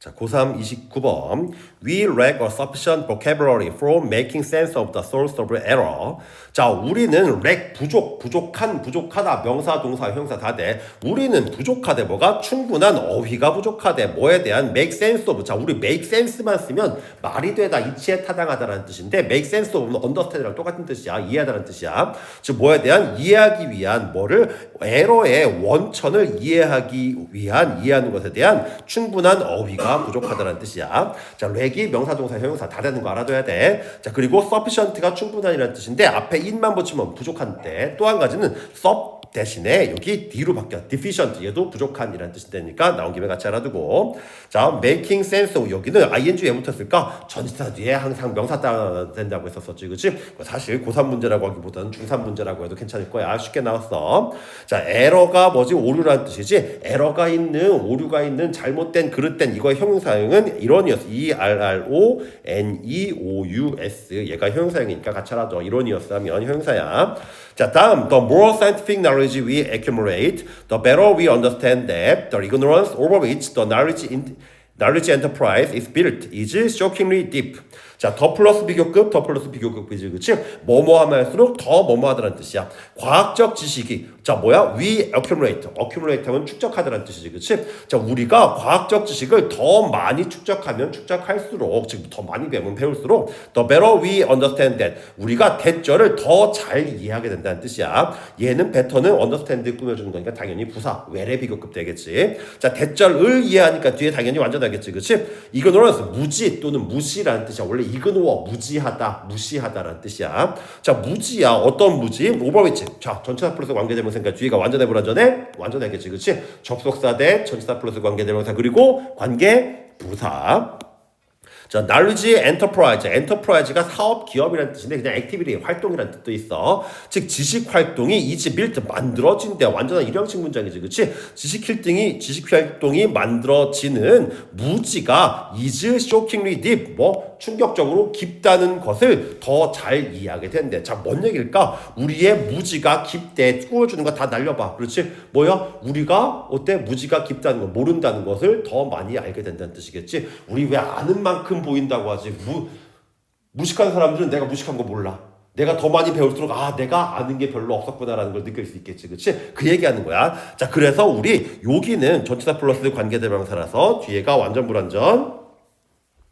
자, 고3 29번. We lack a sufficient vocabulary for making sense of the source of error. 자, 우리는 lack 부족, 부족한, 부족하다. 명사, 동사, 형사 다 돼. 우리는 부족하대. 뭐가? 충분한 어휘가 부족하대. 뭐에 대한 make sense of. 자, 우리 make sense만 쓰면 말이 되다, 이치에 타당하다라는 뜻인데 make sense of는 understand랑 똑같은 뜻이야. 이해하다라는 뜻이야. 즉, 뭐에 대한 이해하기 위한 뭐를 에러의 원천을 이해하기 위한 이해하는 것에 대한 충분한 어휘가 부족하다는 뜻이야. 자, 렉이 명사, 동사, 형용사 다 되는 거 알아둬야 돼. 자, 그리고 sufficient가 충분한이라는 뜻인데 앞에 in만 붙이면 부족한데 또 한 가지는 sub 대신에 여기 D로 바뀌어. deficient 얘도 부족한 이라는 뜻이 되니까 나온 김에 같이 알아두고. 자 making sense. of 여기는 ing 왜 붙었을까? 전치사 뒤에 항상 명사 따라 된다고 했었었지 그치? 사실 고3 문제라고 하기보다는 중3 문제라고 해도 괜찮을 거야. 쉽게 나왔어. 자 에러가 뭐지? 오류라는 뜻이지? 에러가 있는 오류가 있는 잘못된 그릇된 이거의 형용사형은 이론이었어. E-R-R-O N-E-O-U-S 얘가 형용사형이니까 같이 알아줘. 이론이었어 하면 형용사야 자 다음 the more scientific knowledge we accumulate the better we understand that the ignorance over which the knowledge in, knowledge enterprise is built is shockingly deep. 자, 더 플러스 비교급, 더 플러스 비교급이지, 그치? 뭐뭐 하면 할수록 더 뭐뭐 하다는 뜻이야. 과학적 지식이, 자, 뭐야? We accumulate. accumulate 하면 축적하다는 뜻이지, 그치? 자, 우리가 과학적 지식을 더 많이 축적하면 축적할수록, 즉, 더 많이 배우면 배울수록, the better we understand that. 우리가 대절을 더 잘 이해하게 된다는 뜻이야. 얘는 better는 understand 꾸며 주는 거니까 당연히 부사, 외래 비교급 되겠지. 자, 대절을 이해하니까 뒤에 당연히 완전하겠지, 그치? 이거는 무지 또는 무시라는 뜻이야. 원래 이그노어 무지하다, 무시하다라는 뜻이야. 자, 무지야. 어떤 무지? 오버위치. 자, 전치사 플러스 관계 대명사니까 뒤가 완전해 불완전해? 완전하겠지, 그치? 접속사 대 전치사 플러스 관계 대명사 그리고 관계 부사. 자, knowledge enterprise. enterprise가 사업 기업이라는 뜻인데 그냥 activity 활동이라는 뜻도 있어. 즉 지식 활동이 is built 만들어진대. 완전한 일형식 문장이지. 그렇지? 지식 활동이 지식 활동이 만들어지는 무지가 is shockingly deep. 뭐 충격적으로 깊다는 것을 더 잘 이해하게 된대. 자, 뭔 얘기일까? 우리의 무지가 깊대. 꾸어주는 거 다 날려봐. 그렇지? 뭐야? 우리가 어때? 무지가 깊다는 거, 모른다는 것을 더 많이 알게 된다는 뜻이겠지? 우리 왜 아는 만큼 보인다고 하지? 무, 무식한 사람들은 내가 무식한 거 몰라. 내가 더 많이 배울수록 아 내가 아는 게 별로 없었구나라는 걸 느낄 수 있겠지 그치? 그 얘기하는 거야 자 그래서 우리 여기는 전치사 플러스 관계대명사라서 뒤에가 완전 불완전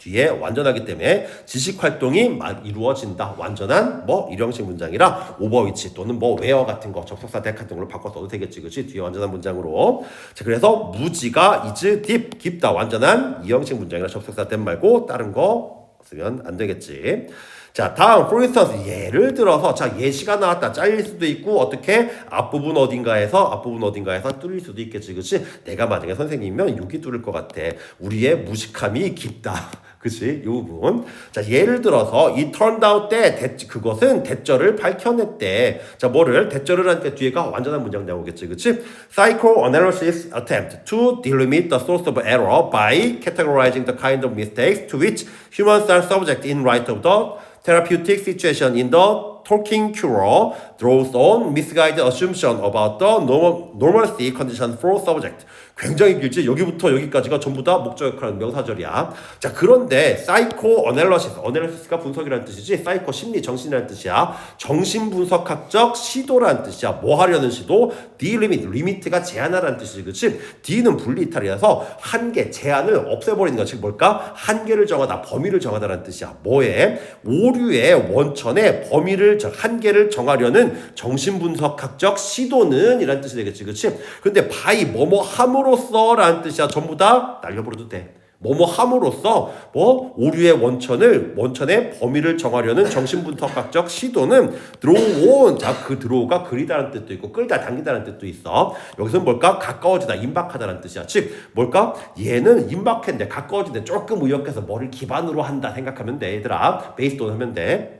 뒤에 완전하기 때문에 지식 활동이 이루어진다. 완전한 뭐 일형식 문장이라 오버위치 또는 뭐 웨어 같은 거 접속사 대 같은 걸로 바꿔 써도 되겠지. 그렇지? 뒤에 완전한 문장으로. 자, 그래서 무지가 is deep 깊다. 완전한 이형식 문장이라 접속사 대 말고 다른 거 쓰면 안 되겠지. 자, 다음 for instance 예를 들어서 자, 예시가 나왔다. 잘릴 수도 있고 어떻게 앞부분 어딘가에서 앞부분 어딘가에서 뚫릴 수도 있겠지. 그렇지? 내가 만약에 선생님이면 여기 뚫을 것 같아. 우리의 무식함이 깊다. 그치? 요 부분. 자, 예를 들어서 이 turned out 때 대, 그것은 대절을 밝혀냈대. 자, 뭐를? 대절을 하니까 뒤에가 완전한 문장 나오겠지. 그치? Psychoanalysis attempt to delimit the source of error by categorizing the kind of mistakes to which humans are subject in light of the therapeutic situation in the talking cure draws on misguided assumption about the normal, normalcy condition for subject. 굉장히 길지? 여기부터 여기까지가 전부 다 목적역하는 명사절이야. 자, 그런데 사이코 어널러시스, 어널러시스가 분석이라는 뜻이지, 사이코 심리, 정신이라는 뜻이야. 정신 분석학적 시도라는 뜻이야. 뭐 하려는 시도? D 리미트, 리미트가 제한하라는 뜻이지, 그치? D는 분리 이탈이라서 한계, 제한을 없애버리는 것, 즉 뭘까? 한계를 정하다, 범위를 정하다라는 뜻이야. 뭐에? 오류의 원천에 범위를, 한계를 정하려는 정신분석학적 시도는 이란 뜻이 되겠지, 그치? 근데 바이 뭐뭐 함으로써라는 뜻이야. 전부 다 날려버려도 돼. 뭐뭐 함으로써 뭐 오류의 원천을 원천의 범위를 정하려는 정신분석학적 시도는 드로온 자그 드로우가 그리다라는 뜻도 있고 끌다 당기다라는 뜻도 있어 여기서는 뭘까 가까워지다 임박하다라는 뜻이야 즉 뭘까 얘는 임박했는데 가까워지는데 조금 의역해서 뭐를 기반으로 한다 생각하면 돼 얘들아 베이스돈 하면 돼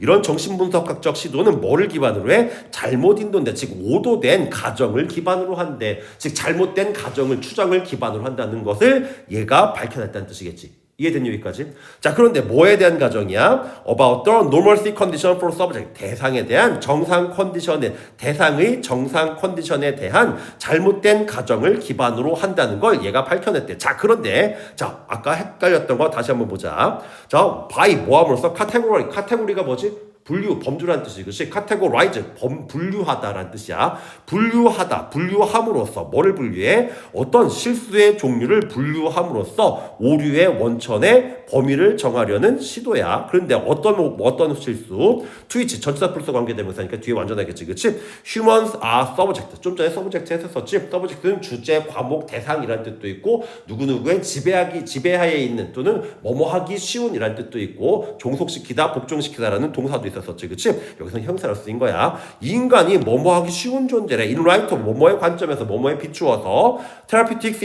이런 정신분석학적 시도는 뭐를 기반으로 해? 잘못 인도인데, 즉 오도된 가정을 기반으로 한데, 즉 잘못된 가정을 추정을 기반으로 한다는 것을 얘가 밝혀냈다는 뜻이겠지. 이해된 여기까지? 자, 그런데 뭐에 대한 가정이야? About the normalcy condition for subject. 대상에 대한 정상 컨디션의, 대상의 정상 컨디션에 대한 잘못된 가정을 기반으로 한다는 걸 얘가 밝혀냈대. 자, 그런데, 자, 아까 헷갈렸던 거 다시 한번 보자. 자, by 모함으로써 카테고리, 카테고리가 뭐지? 분류, 범주라는 뜻이 그것이 카테고라이즈, 범, 분류하다라는 뜻이야. 분류하다, 분류함으로써 뭐를 분류해? 어떤 실수의 종류를 분류함으로써 오류의 원천의 범위를 정하려는 시도야. 그런데 어떤 어떤 실수? 트위치 전치사 플러스 관계대명사니까 뒤에 완전 하겠지, 그렇지? Humans are subject. 좀 전에 subject 했었지. subject는 주제, 과목, 대상이라는 뜻도 있고 누구 누구의 지배하기 지배하에 있는 또는 뭐뭐하기 쉬운이라는 뜻도 있고 종속시키다, 복종시키다라는 동사도 있 었었지, 그렇지? 여기서 형사로 쓰인 거야. 인간이 뭐뭐하기 쉬운 존재래. In light of 뭐뭐의 관점에서 뭐뭐에 비추어서 therapeutic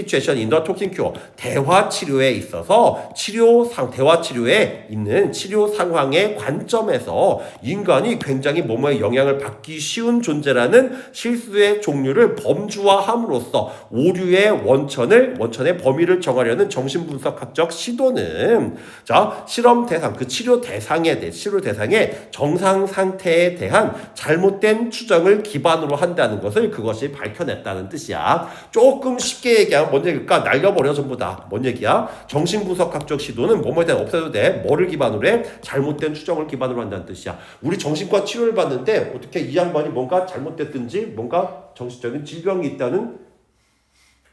talking cure 대화 치료에 있어서 치료 상 대화 치료에 있는 치료 상황의 관점에서 인간이 굉장히 뭐뭐에 영향을 받기 쉬운 존재라는 실수의 종류를 범주화함으로써 오류의 원천을 원천의 범위를 정하려는 정신분석학적 시도는 자 실험 대상 그 치료 대상에 대해 치료 대상의 정상 상태에 대한 잘못된 추정을 기반으로 한다는 것을 그것이 밝혀냈다는 뜻이야. 조금 쉽게 얘기하면 뭔 얘기일까? 날려버려 전부 다. 뭔 얘기야? 정신분석학적 시도는 뭐뭐에 대한 없애도 돼. 뭐를 기반으로 해? 잘못된 추정을 기반으로 한다는 뜻이야. 우리 정신과 치료를 받는데 어떻게 이 양반이 뭔가 잘못됐든지 뭔가 정신적인 질병이 있다는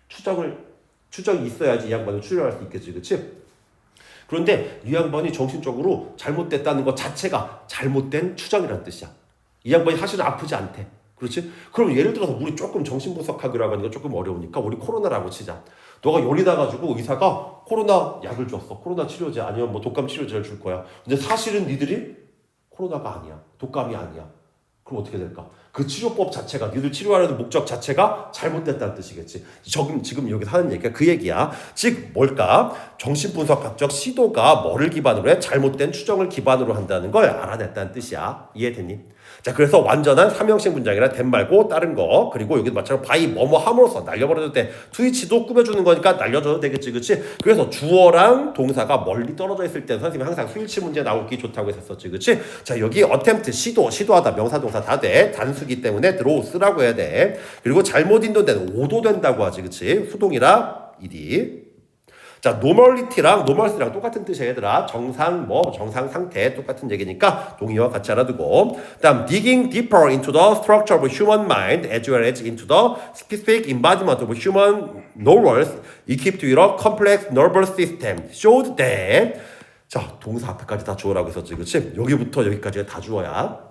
추정을 추정이 있어야지 이 양반을 치료할 수 있겠지, 그렇지? 그런데 이 양반이 정신적으로 잘못됐다는 것 자체가 잘못된 추정이라는 뜻이야. 이 양반이 사실은 아프지 않대. 그렇지? 그럼 예를 들어서 우리 조금 정신분석학이라고 게 조금 어려우니까 우리 코로나라고 치자. 너가 열이 나가지고 의사가 코로나 약을 줬어. 코로나 치료제 아니면 뭐 독감 치료제를 줄 거야. 근데 사실은 니들이 코로나가 아니야. 독감이 아니야. 그럼 어떻게 될까? 그 치료법 자체가 니들 치료하려는 목적 자체가 잘못됐다는 뜻이겠지. 지금 지금 여기서 하는 얘기가 그 얘기야. 즉 뭘까? 정신분석학적 시도가 뭐를 기반으로 해? 잘못된 추정을 기반으로 한다는 걸 알아냈다는 뜻이야. 이해됐니? 자, 그래서 완전한 삼형식 문장이라 된 말고 다른 거 그리고 여기 마찬가지로 바이 뭐뭐 함으로써 날려버려도 돼. 트위치도 꾸며주는 거니까 날려줘도 되겠지, 그렇지? 그래서 주어랑 동사가 멀리 떨어져 있을 때 선생님이 항상 수일치 문제 나오기 좋다고 했었지, 그렇지? 자, 여기 attempt 시도, 시도하다 명사 동사 다 돼. 단수기 때문에 들어 쓰라고 해야 돼. 그리고 잘못 인도되는 오도 된다고 하지, 그렇지? 수동이라 이디. 자, normality랑 normalcy랑 똑같은 뜻이야, 얘들아. 정상, 뭐, 정상 상태 똑같은 얘기니까 동의와 같이 알아두고. 다음, digging deeper into the structure of human mind as well as into the specific embodiment of human norms equipped with a complex nervous system showed that 자, 동사 앞에까지 다 주어라고 했었지, 그치? 여기부터 여기까지가 다 주어야.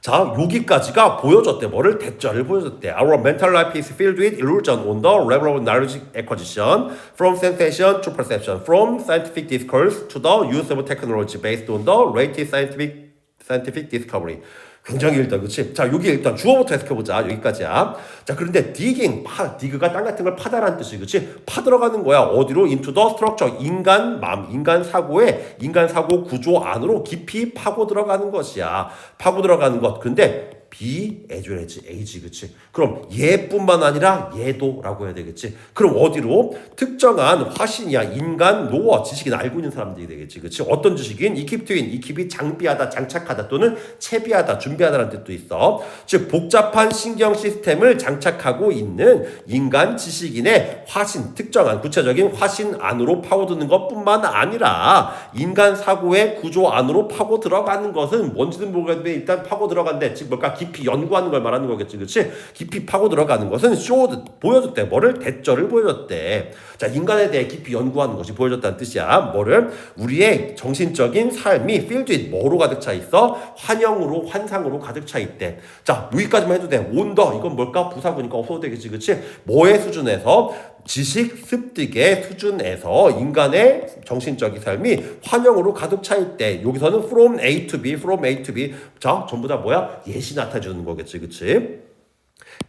자, 여기까지가 보여줬대. 뭐를? 대절을 보여줬대. Our mental life is filled with illusion on the level of knowledge acquisition, from sensation to perception, from scientific discourse to the use of technology based on the latest scientific, scientific discovery. 굉장히 일다 그렇지? 자, 여기 일단 주어부터 해석해보자. 여기까지야. 자, 그런데 digging, 파, dig가 땅 같은 걸 파다라는 뜻이 그렇지? 파 들어가는 거야. 어디로? into the structure. 인간 마음, 인간 사고에, 인간 사고 구조 안으로 깊이 파고 들어가는 것이야. 파고 들어가는 것. 근데 B, 에듀레지, A지, 그치? 그럼 얘뿐만 아니라 얘도라고 해야 되겠지? 그럼 어디로? 특정한 화신이야, 인간, 노어, 지식인 알고 있는 사람들이 되겠지, 그치? 어떤 지식인? 이킵트인, 이킵이 장비하다, 장착하다 또는 채비하다, 준비하다라는 뜻도 있어. 즉, 복잡한 신경 시스템을 장착하고 있는 인간 지식인의 화신, 특정한 구체적인 화신 안으로 파고드는 것뿐만 아니라 인간 사고의 구조 안으로 파고 들어가는 것은 뭔지는 모르겠는데 일단 파고 들어간대. 즉, 뭘까? 깊이 연구하는 걸 말하는 거겠지, 그렇지? 깊이 파고 들어가는 것은 쇼드 보여줬대. 뭐를 대절을 보여줬대. 자, 인간에 대해 깊이 연구하는 것이 보여줬다는 뜻이야. 뭐를 우리의 정신적인 삶이 with 뭐로 가득 차 있어? 환영으로 환상으로 가득 차 있대. 자, 여기까지만 해도 돼. 온더 이건 뭘까? 부사구니까 없어도 되겠지, 그렇지? 뭐의 수준에서 지식 습득의 수준에서 인간의 정신적인 삶이 환영으로 가득 차 있대. 여기서는 from A to B, from A to B. 자, 전부 다 뭐야? 예시 나타주는 거겠지, 그치?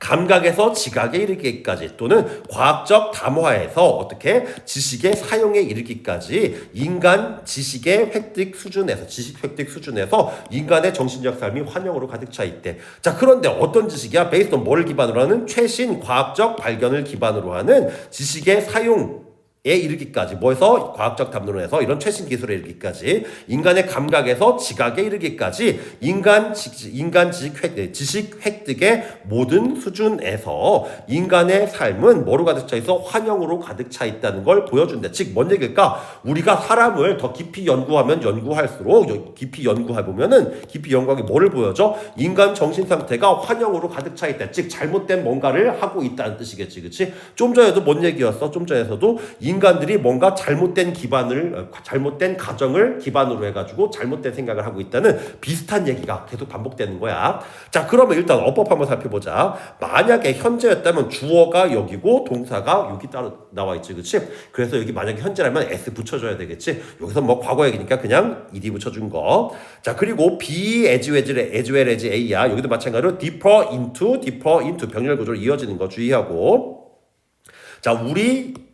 감각에서 지각에 이르기까지 또는 과학적 담화에서 어떻게 지식의 사용에 이르기까지 인간 지식의 획득 수준에서 지식 획득 수준에서 인간의 정신적 삶이 환영으로 가득 차 있대. 자 그런데 어떤 지식이야? 베이스 온 뭐를 기반으로 하는 최신 과학적 발견을 기반으로 하는 지식의 사용 에 이르기까지 뭐해서 과학적 담론에서 이런 최신 기술에 이르기까지 인간의 감각에서 지각에 이르기까지 인간 지, 인간 지식 획 지식 획득의 모든 수준에서 인간의 삶은 뭐로 가득 차 있어 환영으로 가득 차 있다는 걸 보여준다. 즉 뭔 얘기일까? 우리가 사람을 더 깊이 연구하면 연구할수록 깊이 연구해 보면은 깊이 연구하기 뭐를 보여줘? 인간 정신 상태가 환영으로 가득 차 있다. 즉 잘못된 뭔가를 하고 있다는 뜻이겠지, 그렇지? 좀 전에도 뭔 얘기였어? 좀 전에서도 인간들이 뭔가 잘못된 기반을 어, 잘못된 가정을 기반으로 해가지고 잘못된 생각을 하고 있다는 비슷한 얘기가 계속 반복되는 거야. 자, 그러면 일단 어법 한번 살펴보자. 만약에 현재였다면 주어가 여기고 동사가 여기 따로 나와 있지, 그렇지? 그래서 여기 만약에 현재라면 s 붙여줘야 되겠지. 여기서 뭐 과거 얘기니까 그냥 ed 붙여준 거. 자, 그리고 be as well as well as a야. 여기도 마찬가지로 deeper into, deeper into 병렬 구조로 이어지는 거 주의하고. 자, 우리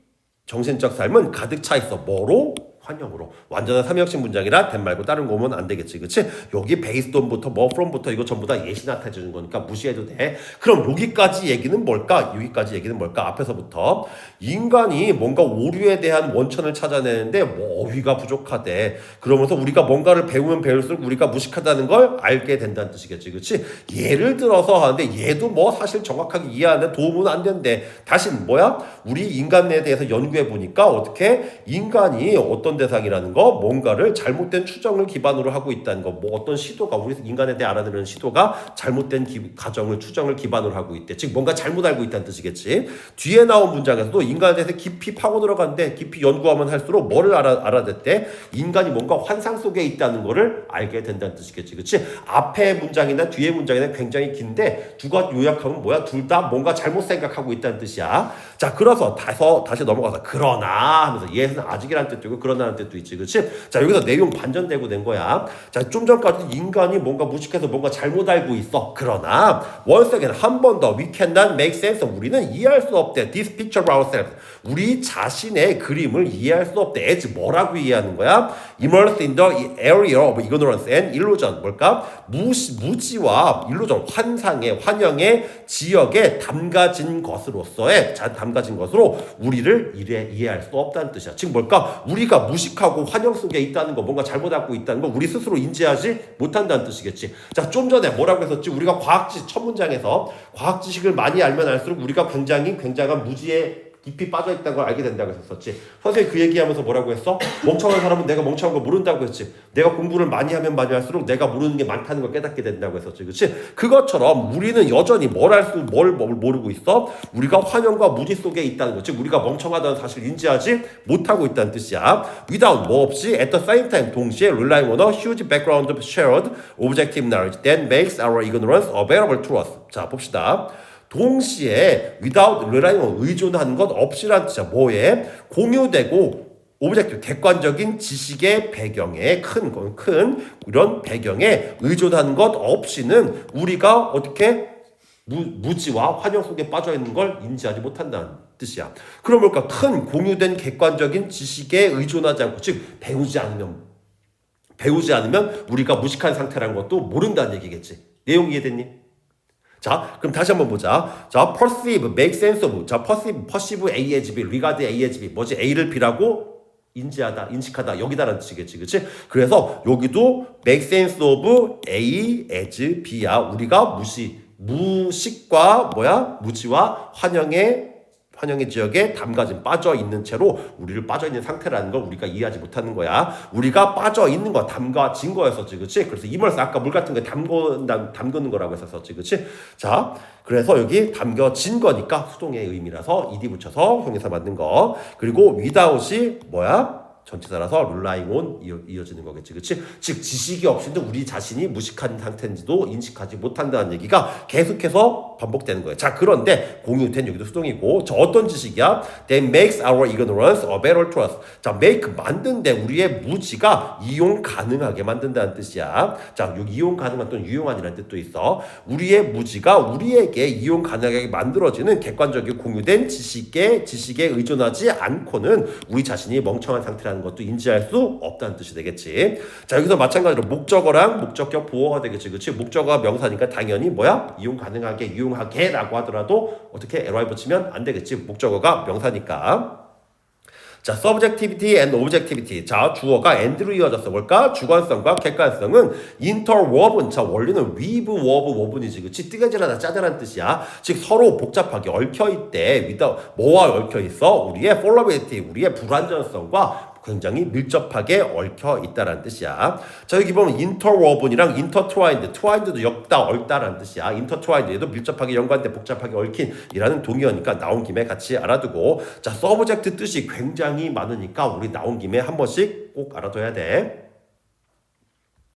정신적 삶은 가득 차 있어. 뭐로? 환영으로. 완전한 삼형식 문장이라 된 말고 다른 거 오면 안 되겠지. 그치? 여기 베이스돈부터 뭐 from부터 이거 전부 다 예시 나타내 주는 거니까 무시해도 돼. 그럼 여기까지 얘기는 뭘까? 여기까지 얘기는 뭘까? 앞에서부터 인간이 뭔가 오류에 대한 원천을 찾아내는데 뭐 어휘가 부족하대. 그러면서 우리가 뭔가를 배우면 배울수록 우리가 무식하다는 걸 알게 된다는 뜻이겠지. 그치? 예를 들어서 하는데 얘도 뭐 사실 정확하게 이해하는데 도움은 안 된대. 다시 뭐야? 우리 인간에 대해서 연구해 보니까 어떻게 인간이 어떤 대상이라는 거 뭔가를 잘못된 추정을 기반으로 하고 있다는 거 뭐 어떤 시도가 우리 인간에 대해 알아내는 시도가 잘못된 기, 가정을 추정을 기반으로 하고 있대. 즉 뭔가 잘못 알고 있다는 뜻이겠지. 뒤에 나온 문장에서도 인간에 대해서 깊이 파고 들어간대 깊이 연구하면 할수록 뭐를 알아, 알아냈대? 인간이 뭔가 환상 속에 있다는 거를 알게 된다는 뜻이겠지. 그치? 앞에 문장이나 뒤에 문장이나 굉장히 긴데 두가 요약하면 뭐야? 둘 다 뭔가 잘못 생각하고 있다는 뜻이야. 자 그래서 다시, 다시 넘어가서 그러나 하면서 얘는 아직이라는 뜻도 있고 그러나 라는 뜻도 있지. 그치? 자 여기서 내용 반전되고 된 거야. 자 좀 전까지 인간이 뭔가 무식해서 뭔가 잘못 알고 있어. 그러나 once again 한번 더 we cannot make sense. 우리는 이해할 수 없대. This picture of ourselves. 우리 자신의 그림을 이해할 수 없대. As 뭐라고 이해하는 거야? Immersed in the area of ignorance and illusion. 뭘까? 무시, 무지와 일루전 환상의 환영의 지역에 담가진 것으로서의 자, 담가진 것으로 우리를 이해, 이해할 수 없다는 뜻이야. 즉 뭘까? 우리가 무 식하고 환영 속에 있다는 거, 뭔가 잘못 알고 있다는 거 우리 스스로 인지하지 못한다는 뜻이겠지. 자, 좀 전에 뭐라고 했었지? 우리가 과학지 첫 문장에서 과학 지식을 많이 알면 알수록 우리가 굉장히 굉장한 무지에 깊이 빠져 있다는 걸 알게 된다고 했었지. 선생님 그 얘기하면서 뭐라고 했어? 멍청한 사람은 내가 멍청한 걸 모른다고 했지. 내가 공부를 많이 하면 많이 할수록 내가 모르는 게 많다는 걸 깨닫게 된다고 했었지. 그렇지? 그것처럼 우리는 여전히 뭘 할 수, 뭘, 뭘 모르고 있어? 우리가 환영과 무지 속에 있다는 거. 즉, 우리가 멍청하다는 사실 인지하지 못하고 있다는 뜻이야. without 뭐 없이 at the same time 동시에 relying on a huge background of shared objective knowledge that makes our ignorance available to us. 자, 봅시다. 동시에 without relying 의존하는 것 없이란 뜻이야. 뭐에? 공유되고 오브젝트 객관적인 지식의 배경에 큰, 큰 이런 배경에 의존하는 것 없이는 우리가 어떻게 무, 무지와 환영 속에 빠져 있는 걸 인지하지 못한다는 뜻이야. 그럼 뭘까? 큰 공유된 객관적인 지식에 의존하지 않고 즉 배우지 않으면 배우지 않으면 우리가 무식한 상태라는 것도 모른다는 얘기겠지. 내용 이해됐니? 자, 그럼 다시 한번 보자. 자, perceive, make sense of. 자, perceive, perceive A as B, regard A as B. 뭐지? A를 B라고 인지하다, 인식하다. 여기다라는 뜻이겠지. 그치? 그래서 여기도 make sense of A as B야. 우리가 무시, 무식과 뭐야? 무지와 환영의 환영의 지역에 담가진 빠져 있는 채로 우리를 빠져 있는 상태라는 걸 우리가 이해하지 못하는 거야. 우리가 빠져 있는 거 담가진 거였었지, 그렇지? 그래서 이멀스 아까 물 같은 거 담근 담그는 거라고 했었었지, 그렇지? 자, 그래서 여기 담겨진 거니까 수동의 의미라서 ed 붙여서 형용사 만든 거. 그리고 without이 뭐야? 전치사라서 룰라잉 온 이어, 지는 거겠지. 그치? 즉, 지식이 없이도 우리 자신이 무식한 상태인지도 인식하지 못한다는 얘기가 계속해서 반복되는 거예요. 자, 그런데 공유된 여기도 수동이고, 저 어떤 지식이야? That makes our ignorance a better to us. 자, make 만든데 우리의 무지가 이용 가능하게 만든다는 뜻이야. 자, 여기 이용 가능한 또는 유용한이라는 뜻도 있어. 우리의 무지가 우리에게 이용 가능하게 만들어지는 객관적인 공유된 지식에, 지식에 의존하지 않고는 우리 자신이 멍청한 상태라는 것도 인지할 수 없다는 뜻이 되겠지. 자, 여기서 마찬가지로 목적어랑 목적격 보어가 되겠지. 그치? 목적어가 명사니까 당연히 뭐야? 이용 가능하게, 유용하게 라고 하더라도 어떻게 ly 붙이면 안 되겠지. 목적어가 명사니까. 자, subjectivity and objectivity. 자, 주어가 and로 이어졌어. 뭘까? 주관성과 객관성은 interwoven. 자, 원리는 weave, wove, woven이지. 그치? 뜨개질하다 짜잘한 뜻이야. 즉, 서로 복잡하게 얽혀있대. 위다, 뭐와 얽혀있어? 우리의 fallibility, 우리의 불완전성과 굉장히 밀접하게 얽혀 있다라는 뜻이야. 자 여기 보면 interwoven이랑 intertwined, twined도 엮다, 얽다라는 뜻이야. intertwined 얘도 밀접하게 연관돼 복잡하게 얽힌 이라는 동의어니까 나온 김에 같이 알아두고 자 subject 뜻이 굉장히 많으니까 우리 나온 김에 한 번씩 꼭 알아둬야 돼.